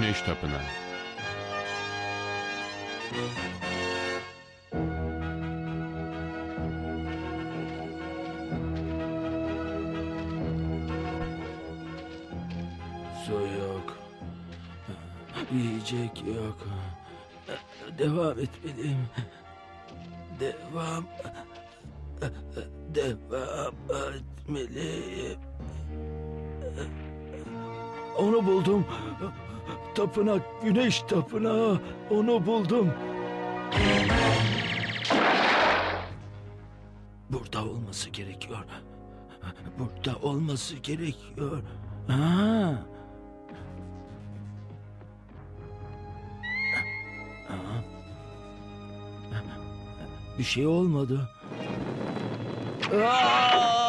Güneş Tapınağı. Su yok. Yiyecek yok. Devam etmeliyim. Devam. Devam etmeliyim. Onu buldum. Tapınak, güneş tapınağı. Onu buldum. Burada olması gerekiyor. Burada olması gerekiyor. Ha. Bir şey olmadı. Aa!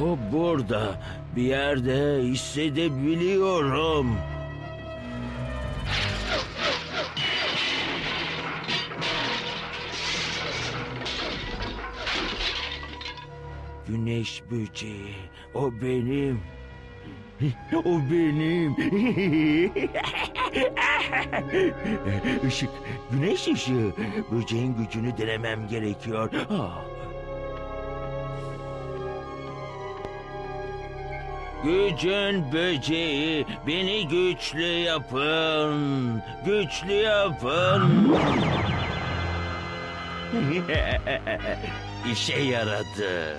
O burada bir yerde hissedebiliyorum. Güneş böceği, o benim. O benim. Işık, güneş ışığı. Böceğin gücünü denemem gerekiyor. Ah. Gücün böceği, beni güçlü yapın. Güçlü yapın. İşe yaradı.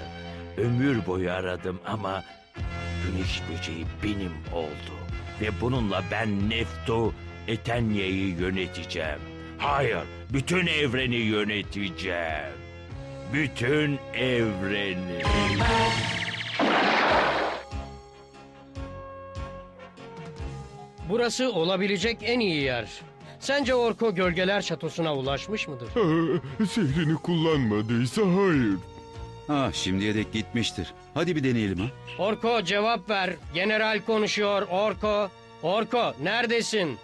Ömür boyu aradım ama güneş böceği benim oldu. Ve bununla ben Nefto Etenya'yı yöneteceğim. Hayır, bütün evreni yöneteceğim. Bütün evreni. Burası olabilecek en iyi yer. Sence Orko Gölgeler Şatosu'na ulaşmış mıdır? Sihrini kullanmadıysa hayır. Ha şimdiye dek gitmiştir. Hadi bir deneyelim ha. Orko cevap ver. General konuşuyor. Orko. Orko neredesin?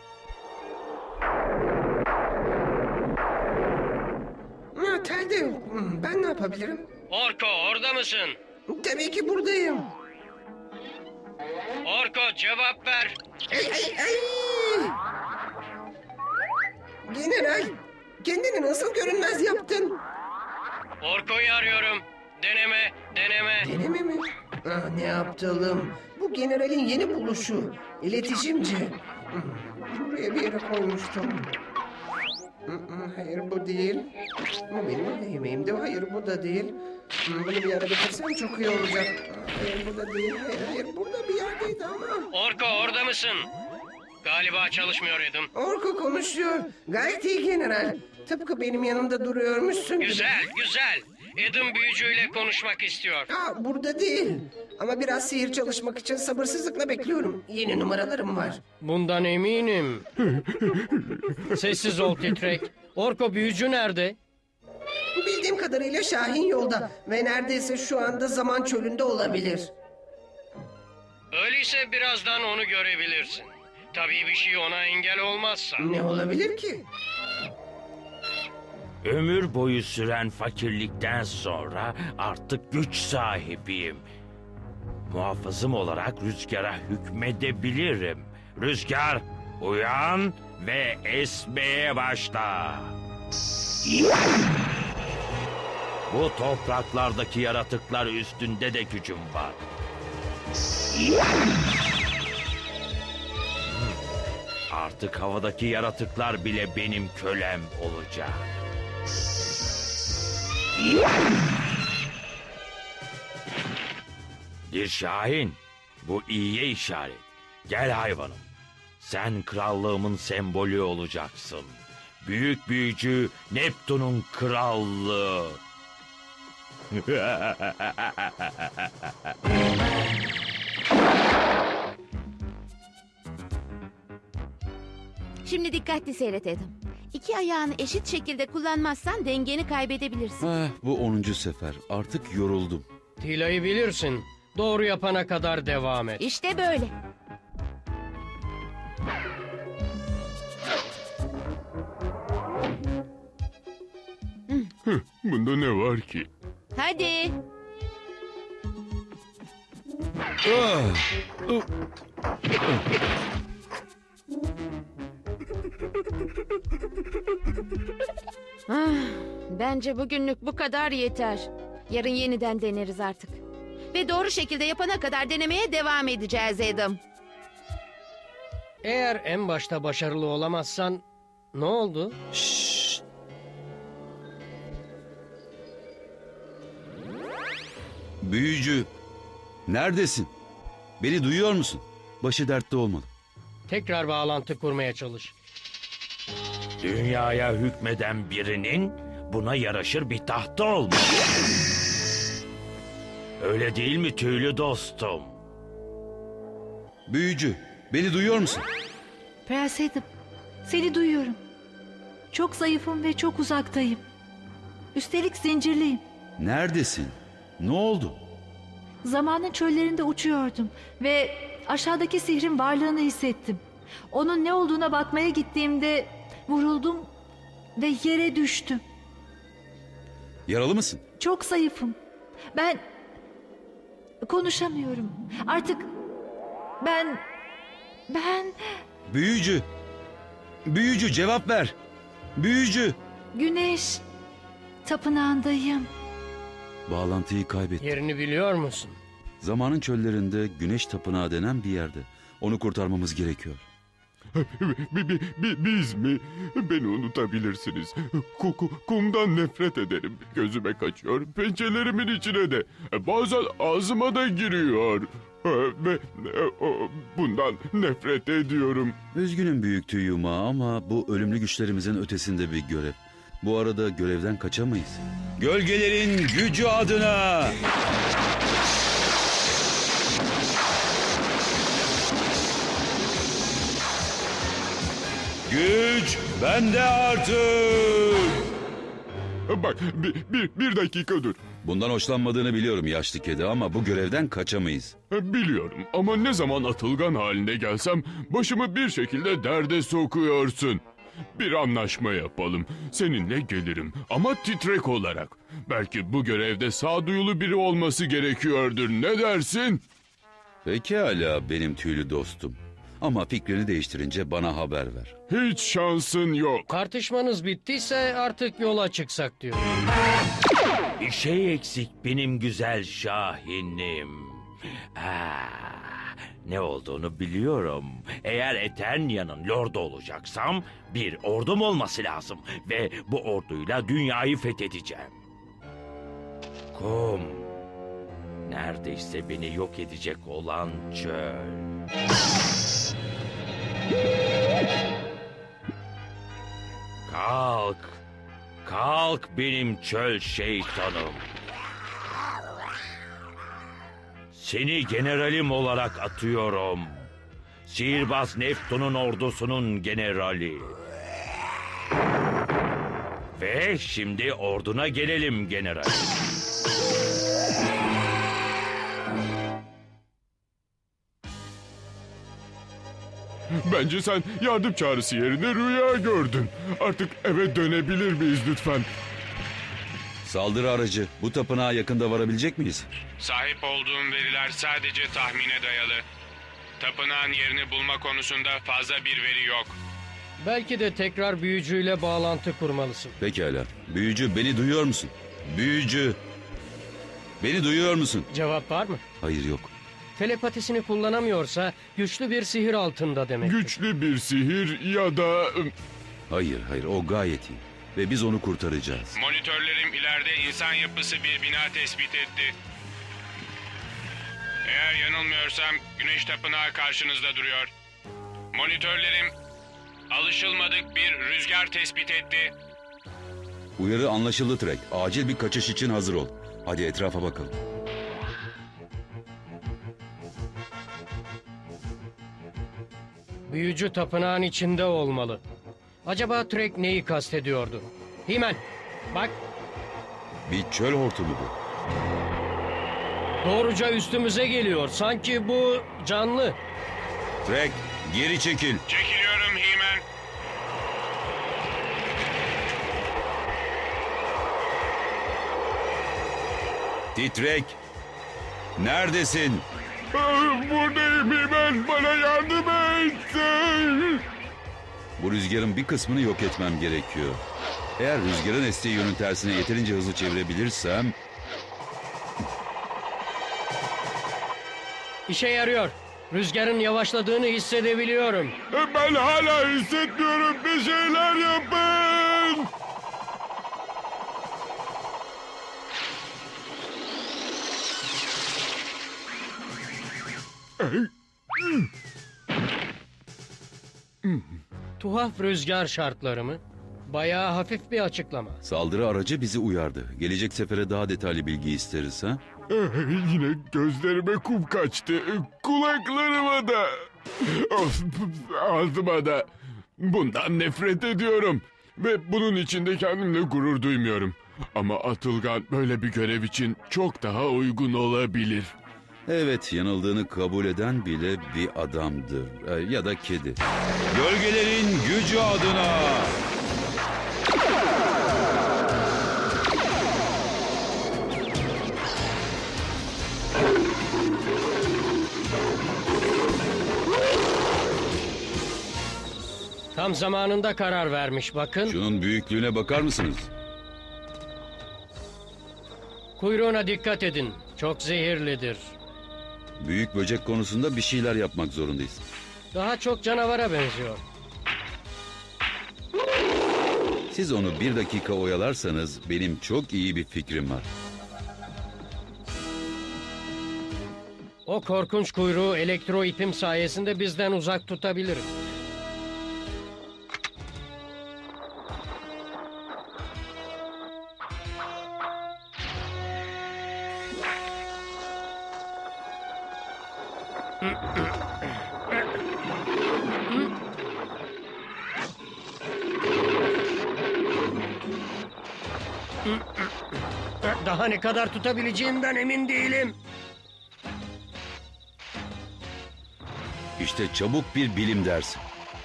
Hmm, Ben ne yapabilirim? Orko orada mısın? Tabii ki buradayım. Orko cevap ver. Ay ay ay. General, kendini nasıl görünmez yaptın? Orko'yu arıyorum. Deneme, deneme. Deneme mi? Ah, ne aptalım. Bu generalin yeni buluşu. İletişimci. Hmm, Buraya bir yere koymuştum. Hmm, hmm, Hayır bu değil. Bu benim yemeğimdi. Hayır bu da değil. Bunu bir yere bitirsem çok iyi olacak. Ah, Hayır bu da değil. Hayır hayır burada bir yerdeydi ama. Orko orada mısın? Galiba çalışmıyor Edim. Orko konuşuyor. Gayet iyi general. Tıpkı benim yanımda duruyormuşsun gibi. Güzel, güzel. Edim büyücüyle konuşmak istiyor. Aa, burada değil. Ama biraz sihir çalışmak için sabırsızlıkla bekliyorum. Yeni numaralarım var. Bundan eminim. Sessiz ol titrek. Orko büyücü nerede? Bildiğim kadarıyla Şahin yolda ve neredeyse şu anda zaman çölünde olabilir. Öyleyse birazdan onu görebilirsin. Tabii bir şey ona engel olmazsa. Ne olabilir ki? Ömür boyu süren fakirlikten sonra artık güç sahibiyim. Muhafızım olarak rüzgara hükmedebilirim. Rüzgar uyan ve esmeye başla. Bu topraklardaki yaratıklar üstünde de gücüm var. Artık havadaki yaratıklar bile benim kölem olacak. Bir şahin. Bu iyiye işaret. Gel hayvanım. Sen krallığımın sembolü olacaksın. Büyük büyücü Neptun'un krallığı. Şimdi dikkatli seyret Adam. İki ayağını eşit şekilde kullanmazsan dengeni kaybedebilirsin. Ah, bu 10. sefer. Artık yoruldum. Tila'yı bilirsin. Doğru yapana kadar devam et. İşte böyle. Bunda ne var ki? Hadi. Ah, bence bugünlük bu kadar yeter. Yarın yeniden deneriz artık. Ve doğru şekilde yapana kadar denemeye devam edeceğiz Adam. Eğer en başta başarılı olamazsan ne oldu? Şşş. Büyücü, neredesin? Beni duyuyor musun? Başı dertte olmalı. Tekrar bağlantı kurmaya çalış. Dünyaya hükmeden birinin buna yaraşır bir tahta olmalı. Öyle değil mi tüylü dostum? Büyücü, beni duyuyor musun? Prens Adam, seni duyuyorum. Çok zayıfım ve çok uzaktayım. Üstelik zincirliyim. Neredesin? Ne oldu? Zamanın çöllerinde uçuyordum ve aşağıdaki sihrin varlığını hissettim. Onun ne olduğuna bakmaya gittiğimde vuruldum ve yere düştüm. Yaralı mısın? Çok zayıfım. Ben konuşamıyorum. Artık ben ben Büyücü. Büyücü cevap ver. Büyücü. güneş tapınağındayım. Bağlantıyı kaybettim. Yerini biliyor musun? Zamanın çöllerinde güneş tapınağı denen bir yerde. Onu kurtarmamız gerekiyor. Bi- bi- bi- biz mi? Beni unutabilirsiniz. Koku, kumdan nefret ederim. Gözüme kaçıyor, pençelerimin içine de. Bazen ağzıma da giriyor. E, Ve e, o- bundan nefret ediyorum. Üzgünüm büyük tüy yumağı ama bu ölümlü güçlerimizin ötesinde bir görev. Bu arada görevden kaçamayız. Gölgelerin gücü adına. Güç bende artık. Bak bir, bir, bir dakika dur. Bundan hoşlanmadığını biliyorum yaşlı kedi ama bu görevden kaçamayız. Biliyorum ama ne zaman atılgan haline gelsem başımı bir şekilde derde sokuyorsun. Bir anlaşma yapalım. Seninle gelirim ama titrek olarak. Belki bu görevde sağduyulu biri olması gerekiyordur. Ne dersin? Pekala benim tüylü dostum. Ama fikrini değiştirince bana haber ver. Hiç şansın yok. Tartışmanız bittiyse artık yola çıksak diyor. Bir şey eksik benim güzel şahinim. Ah, ne olduğunu biliyorum. Eğer Eternia'nın lordu olacaksam bir ordum olması lazım. Ve bu orduyla dünyayı fethedeceğim. Kum. Neredeyse beni yok edecek olan çöl. Kalk. Kalk benim çöl şeytanım. Seni generalim olarak atıyorum. Sihirbaz Neptun'un ordusunun generali. Ve şimdi orduna gelelim general. Bence sen yardım çağrısı yerine rüya gördün. Artık eve dönebilir miyiz lütfen? Saldırı aracı bu tapınağa yakında varabilecek miyiz? Sahip olduğum veriler sadece tahmine dayalı. Tapınağın yerini bulma konusunda fazla bir veri yok. Belki de tekrar büyücüyle bağlantı kurmalısın. Pekala. Büyücü beni duyuyor musun? Büyücü. Beni duyuyor musun? Cevap var mı? Hayır yok. Telepatisini kullanamıyorsa güçlü bir sihir altında demek. Güçlü bir sihir ya da... Hayır hayır o gayet iyi. Ve biz onu kurtaracağız. Monitörlerim ileride insan yapısı bir bina tespit etti. Eğer yanılmıyorsam Güneş Tapınağı karşınızda duruyor. Monitörlerim alışılmadık bir rüzgar tespit etti. Uyarı anlaşıldı Trek. Acil bir kaçış için hazır ol. Hadi etrafa bakalım. Büyücü tapınağın içinde olmalı. Acaba Trek neyi kastediyordu? Himen, bak Bir çöl hortumu bu. doğruca üstümüze geliyor. Sanki bu canlı. Trek geri çekil. Çekiliyorum Himen. Titrek. Neredesin? Ah, Buradayım ben bana yardım et. Bu rüzgarın bir kısmını yok etmem gerekiyor. Eğer rüzgarın estiği yönün tersine yeterince hızlı çevirebilirsem... İşe yarıyor. Rüzgarın yavaşladığını hissedebiliyorum. Ben hala hissetmiyorum bir şeyler yapın. Tuhaf rüzgar şartları mı? Bayağı hafif bir açıklama. Saldırı aracı bizi uyardı. Gelecek sefere daha detaylı bilgi isteriz ha? Yine gözlerime kum kaçtı. Kulaklarıma da. Of, Ağzıma da. Bundan nefret ediyorum. Ve bunun içinde kendimle gurur duymuyorum. Ama Atılgan böyle bir görev için çok daha uygun olabilir. Evet, yanıldığını kabul eden bile bir adamdır. Ee, ya da kedi. Gölgelerin gücü adına! Tam zamanında karar vermiş bakın. Şunun büyüklüğüne bakar mısınız? Kuyruğuna dikkat edin. Çok zehirlidir. Büyük böcek konusunda bir şeyler yapmak zorundayız. Daha çok canavara benziyor. Siz onu bir dakika oyalarsanız benim çok iyi bir fikrim var. O korkunç kuyruğu elektro ipim sayesinde bizden uzak tutabilirim. Daha ne kadar tutabileceğimden emin değilim. İşte çabuk bir bilim dersi.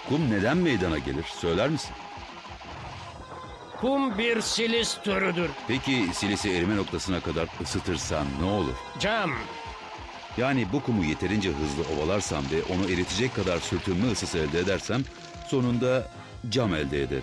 Kum neden meydana gelir söyler misin? Kum bir silis türüdür. Peki silisi erime noktasına kadar ısıtırsam ne olur? Cam. Yani bu kumu yeterince hızlı ovalarsam ve onu eritecek kadar sürtünme ısısı elde edersem sonunda cam elde ederim.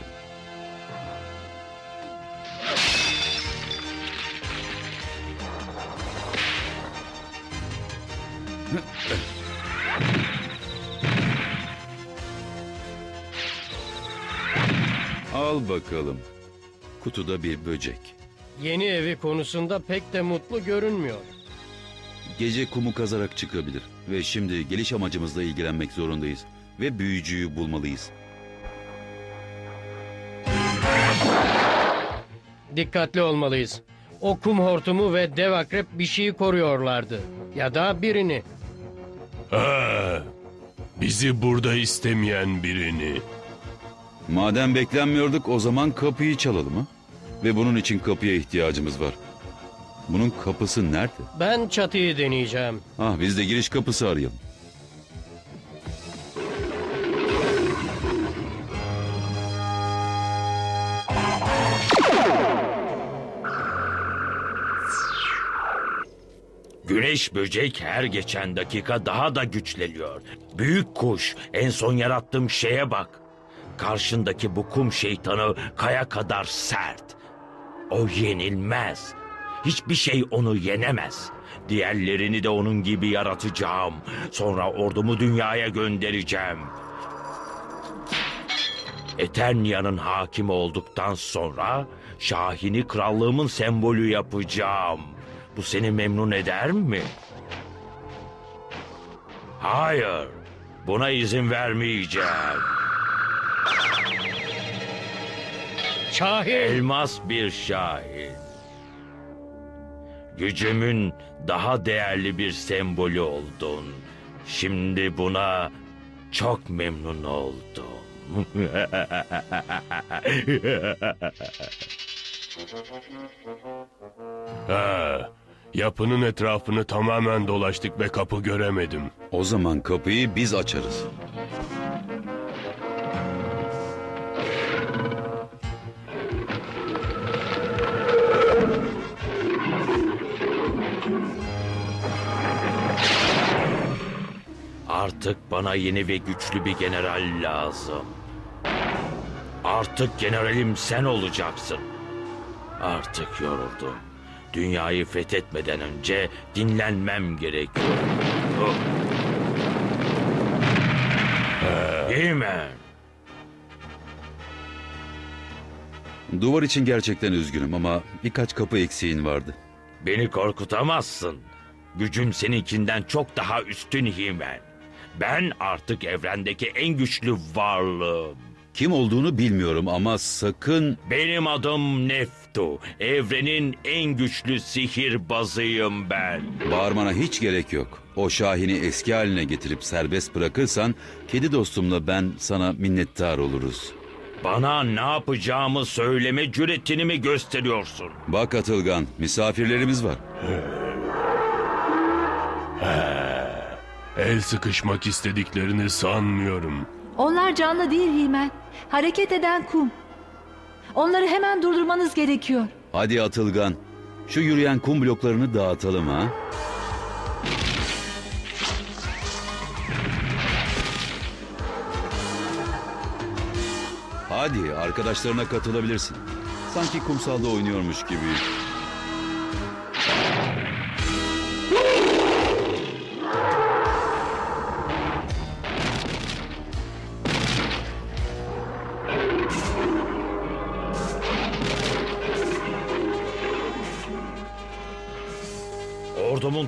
Al bakalım. Kutuda bir böcek. Yeni evi konusunda pek de mutlu görünmüyor. Gece kumu kazarak çıkabilir ve şimdi geliş amacımızla ilgilenmek zorundayız ve büyücüyü bulmalıyız. Dikkatli olmalıyız. O kum hortumu ve dev akrep bir şeyi koruyorlardı. Ya da birini. Ha, bizi burada istemeyen birini. Madem beklenmiyorduk o zaman kapıyı çalalım ha? Ve bunun için kapıya ihtiyacımız var. Bunun kapısı nerede? Ben çatıyı deneyeceğim. Ah biz de giriş kapısı arayalım. Güneş böcek her geçen dakika daha da güçleniyor. Büyük kuş, en son yarattığım şeye bak. Karşındaki bu kum şeytanı kaya kadar sert. O yenilmez. Hiçbir şey onu yenemez. Diğerlerini de onun gibi yaratacağım. Sonra ordumu dünyaya göndereceğim. Eternia'nın hakimi olduktan sonra Şahin'i krallığımın sembolü yapacağım. Bu seni memnun eder mi? Hayır. Buna izin vermeyeceğim. Şahin! Elmas bir şahin. Gücümün daha değerli bir sembolü oldun. Şimdi buna çok memnun oldum. Ha, yapının etrafını tamamen dolaştık ve kapı göremedim. O zaman kapıyı biz açarız. Artık bana yeni ve güçlü bir general lazım. Artık generalim sen olacaksın. Artık yoruldum. Dünyayı fethetmeden önce dinlenmem gerekiyor. Oh. Hemen. Duvar için gerçekten üzgünüm ama birkaç kapı eksiğin vardı. Beni korkutamazsın. Gücüm seninkinden çok daha üstün Himen. Ben artık evrendeki en güçlü varlığım. Kim olduğunu bilmiyorum ama sakın Benim adım Neftu. Evrenin en güçlü sihirbazıyım ben. bağırmana hiç gerek yok. O Şahin'i eski haline getirip serbest bırakırsan kedi dostumla ben sana minnettar oluruz. Bana ne yapacağımı söyleme cüretini mi gösteriyorsun? Bak Atılgan misafirlerimiz var. El sıkışmak istediklerini sanmıyorum. Onlar canlı değil Himen. Hareket eden kum. Onları hemen durdurmanız gerekiyor. Hadi Atılgan şu yürüyen kum bloklarını dağıtalım ha. Hadi arkadaşlarına katılabilirsin. Sanki kumsalda oynuyormuş gibi.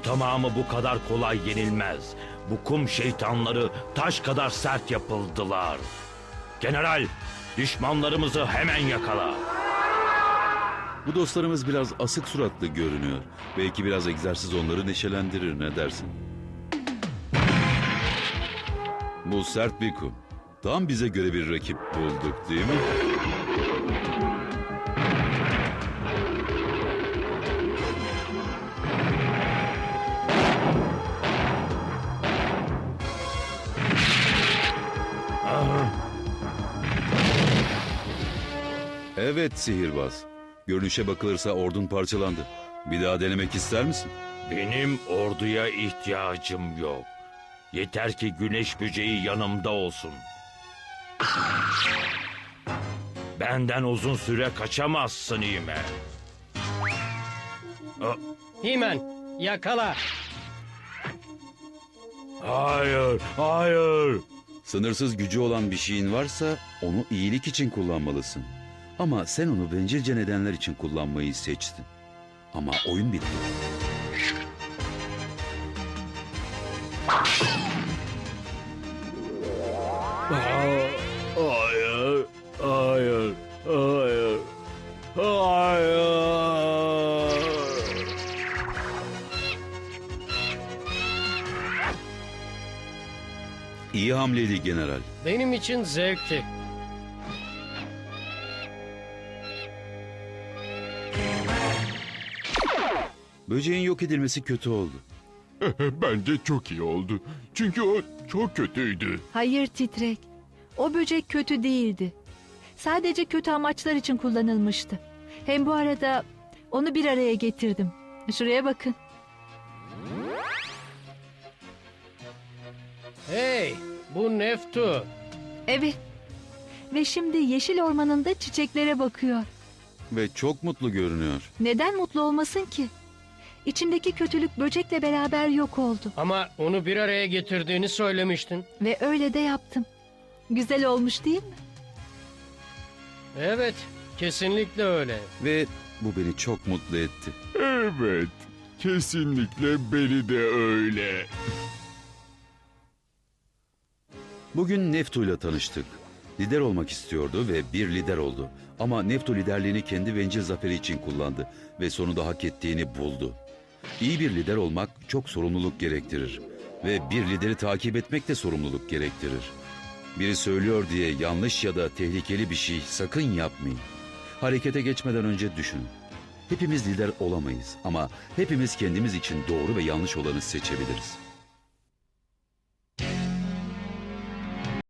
Tamamı bu kadar kolay yenilmez. Bu kum şeytanları taş kadar sert yapıldılar. General, düşmanlarımızı hemen yakala. Bu dostlarımız biraz asık suratlı görünüyor. Belki biraz egzersiz onları neşelendirir ne dersin? Bu sert bir kum. Tam bize göre bir rakip bulduk değil mi? Evet sihirbaz. Görünüşe bakılırsa ordun parçalandı. Bir daha denemek ister misin? Benim orduya ihtiyacım yok. Yeter ki güneş böceği yanımda olsun. Benden uzun süre kaçamazsın İme. Himen yakala. Hayır, hayır. Sınırsız gücü olan bir şeyin varsa onu iyilik için kullanmalısın. Ama sen onu bencilce nedenler için kullanmayı seçtin. Ama oyun bitti. Hayır, hayır, hayır, hayır. İyi hamleydi general. Benim için zevkti. Böceğin yok edilmesi kötü oldu. Bence çok iyi oldu. Çünkü o çok kötüydü. Hayır titrek. O böcek kötü değildi. Sadece kötü amaçlar için kullanılmıştı. Hem bu arada onu bir araya getirdim. Şuraya bakın. Hey bu Neftu. Evet. ve şimdi yeşil ormanında çiçeklere bakıyor. Ve çok mutlu görünüyor. Neden mutlu olmasın ki? İçindeki kötülük böcekle beraber yok oldu Ama onu bir araya getirdiğini söylemiştin. ve öyle de yaptım. Güzel olmuş değil mi? Evet, kesinlikle öyle. Ve bu beni çok mutlu etti. Evet, kesinlikle beni de öyle. Bugün Neftu ile tanıştık. Lider olmak istiyordu ve bir lider oldu. Ama Neftu liderliğini kendi bencil zaferi için kullandı ve sonunda hak ettiğini buldu. İyi bir lider olmak çok sorumluluk gerektirir ve bir lideri takip etmek de sorumluluk gerektirir. Biri söylüyor diye yanlış ya da tehlikeli bir şey sakın yapmayın. Harekete geçmeden önce düşünün. Hepimiz lider olamayız ama hepimiz kendimiz için doğru ve yanlış olanı seçebiliriz.